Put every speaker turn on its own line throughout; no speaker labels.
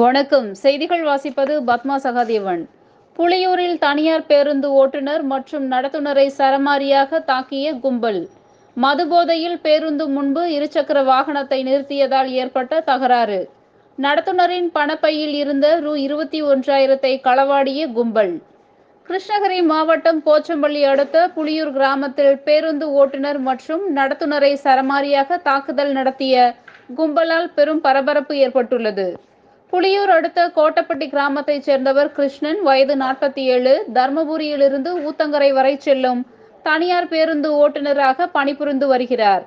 வணக்கம். செய்திகள் வாசிப்பது பத்மா சகாதேவன். புளியூரில் தனியார் பேருந்து ஓட்டுநர் மற்றும் நடத்துனரை சரமாரியாக தாக்கிய கும்பல். மதுபோதையில் பேருந்து முன்பு இருசக்கர வாகனத்தை நிறுத்தியதால் ஏற்பட்ட தகராறு. நடத்துனரின் பணப்பையில் இருந்த ரூ. இருபத்தி ஒன்றாயிரத்தை களவாடிய கும்பல். கிருஷ்ணகிரி மாவட்டம் போச்சம்பள்ளி அடுத்த புளியூர் கிராமத்தில் பேருந்து ஓட்டுநர் மற்றும் நடத்துனரை சரமாரியாக தாக்குதல் நடத்திய கும்பலால் பெரும் பரபரப்பு ஏற்பட்டுள்ளது. புலியூர் அடுத்த கோட்டப்பட்டி கிராமத்தைச் சேர்ந்தவர் கிருஷ்ணன். வயது நாற்பத்தி ஏழு தர்மபுரியிலிருந்து ஊத்தங்கரை வரை செல்லும் தனியார் பேருந்து ஓட்டுநராக பணிபுரிந்து வருகிறார்.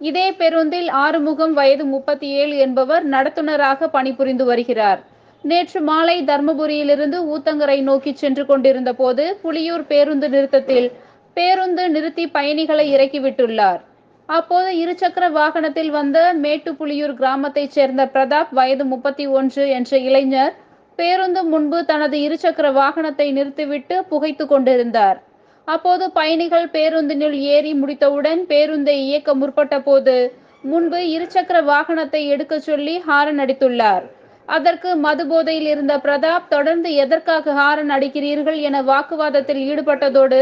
இதே பேருந்தில் ஆறுமுகம் வயது முப்பத்தி ஏழு என்பவர் நடத்துனராக பணிபுரிந்து வருகிறார். நேற்று மாலை தர்மபுரியிலிருந்து ஊத்தங்கரை நோக்கி சென்று கொண்டிருந்த போது புலியூர் பேருந்து நிறுத்தத்தில் பேருந்து நிறுத்தி பயணிகளை இறக்கிவிட்டுள்ளார். அப்போது இருசக்கர வாகனத்தில் வந்த மேட்டுப்புலியூர் கிராமத்தைச் சேர்ந்த பிரதாப் வயது முப்பத்தி ஒன்று என்ற இளைஞர் பேருந்து முன்பு தனது இருசக்கர வாகனத்தை நிறுத்திவிட்டு புகைத்து கொண்டிருந்தார். அப்போது பயணிகள் பேருந்தினுள் ஏறி முடித்தவுடன் பேருந்தை இயக்க முற்பட்ட போது முன்பு இருசக்கர வாகனத்தை எடுக்கச் சொல்லி ஹாரன் அடித்துள்ளார். அதற்கு மது போதையில் இருந்த பிரதாப் தொடர்ந்து எதற்காக ஹாரன் அடிக்கிறீர்கள் என வாக்குவாதத்தில் ஈடுபட்டதோடு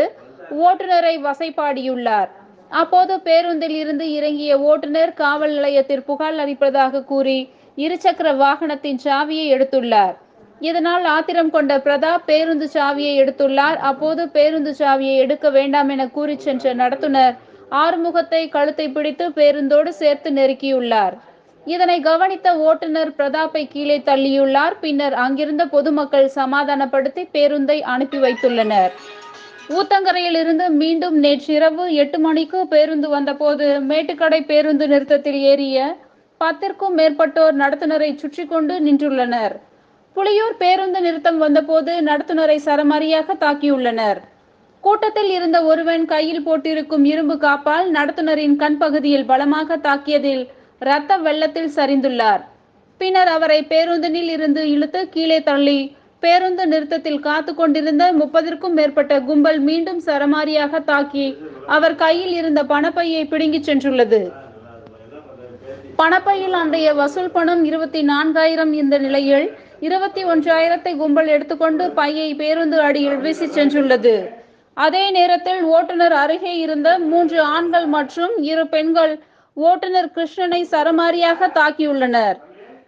ஓட்டுநரை வசைப்பாடியுள்ளார். அப்போது பேருந்தில் இருந்து இறங்கிய ஓட்டுநர் காவல் நிலையத்தில் புகார் அளிப்பதாக கூறி இருசக்கர வாகனத்தின் சாவியை எடுத்துள்ளார். இதனால் ஆத்திரம் கொண்ட பிரதாப் பேருந்து சாவியை எடுத்துள்ளார். அப்போது பேருந்து சாவியை எடுக்க வேண்டாம் என கூறி சென்ற நடத்துனர் ஆறுமுகத்தை கழுத்தை பிடித்து பேருந்தோடு சேர்த்து நெருக்கியுள்ளார். இதனை கவனித்த ஓட்டுநர் பிரதாப்பை கீழே தள்ளியுள்ளார். பின்னர் அங்கிருந்த பொதுமக்கள் சமாதானப்படுத்தி பேருந்தை அனுப்பி வைத்துள்ளனர். ஊத்தங்கரையில் இருந்து மீண்டும் நேற்றிரவு எட்டு மணிக்கு பேருந்து வந்தபோது மேட்டுக்கடை பேருந்து நிறுத்தத்தில் ஏறிய பத்திற்கும் மேற்பட்டோர் நடத்துனரை சுற்றி கொண்டு நின்றுள்ளனர். புலியூர் பேருந்து நிறுத்தம் வந்தபோது நடத்துனரை சரமாரியாக தாக்கியுள்ளனர். கூட்டத்தில் இருந்த ஒருவன் கையில் போட்டிருக்கும் இரும்பு காப்பால் நடத்துனரின் கண் பகுதியில் பலமாக தாக்கியதில் இரத்த வெள்ளத்தில் சரிந்துள்ளார். பின்னர் அவரை பேருந்தினில் இருந்து இழுத்து கீழே தள்ளி பேருந்து நிறுத்தத்தில் காத்து கொண்டிருந்த முப்பதற்கும் மேற்பட்ட கும்பல் மீண்டும் சரமாரியாக தாக்கி அவர் கையில் இருந்த பணப்பையை பிடுங்கிச் சென்றுள்ளது. பணப்பையில் அன்றைய வசூல் பணம் இருபத்தி நான்காயிரம் இந்த நிலையில் இருபத்தி ஒன்றாயிரத்தை கும்பல் எடுத்துக்கொண்டு பையை பேருந்து அடியில் வீசி சென்றுள்ளது. அதே நேரத்தில் ஓட்டுநர் அருகே இருந்த மூன்று ஆண்கள் மற்றும் இரு பெண்கள் ஓட்டுநர் கிருஷ்ணனை சரமாரியாக தாக்கியுள்ளனர்.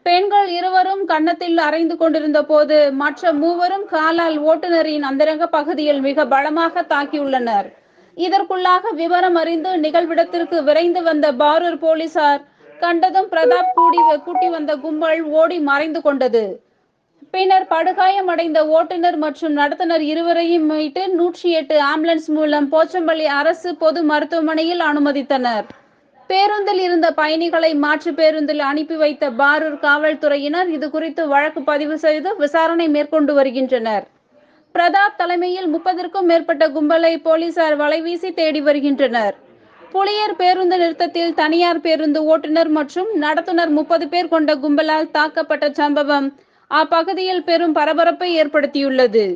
பெண்கள் இருவரும் கன்னத்தில் அரைந்து கொண்டிருந்த போது மற்ற மூவரும் காலால் ஓட்டுநரின் அந்தரங்க பகுதியில் மிக பலமாக தாக்கியுள்ளனர். இதற்குள்ளாக விவரம் அறிந்து நிகழ்விடத்திற்கு விரைந்து வந்த பாரூர் போலீசார் கண்டதும் பிரதாப் கூடி கூட்டி வந்த கும்பல் ஓடி மறைந்து கொண்டது. பின்னர் படுகாயமடைந்த ஓட்டுநர் மற்றும் நடத்துனர் இருவரையும் மீட்டு நூற்றி எட்டு ஆம்புலன்ஸ் மூலம் போச்சம்பள்ளி அரசு பொது மருத்துவமனையில் அனுமதித்தனர். பேருந்தில் இருந்த பயணிகளை மாற்று பேருந்தில் அனுப்பி வைத்த பாரூர் காவல்துறையினர் இது குறித்து வழக்கு பதிவு செய்து விசாரணை மேற்கொண்டு வருகின்றனர். பிரதாப் தலைமையில் முப்பதற்கும் மேற்பட்ட கும்பலை போலீசார் வலைவீசி தேடி வருகின்றனர். புலியர் பேருந்து நிறுத்தத்தில் தனியார் பேருந்து ஓட்டுநர் மற்றும் நடத்துனர் முப்பது பேர் கொண்ட கும்பலால் தாக்கப்பட்ட சம்பவம் அப்பகுதியில் பெரும் பரபரப்பை ஏற்படுத்தியுள்ளது.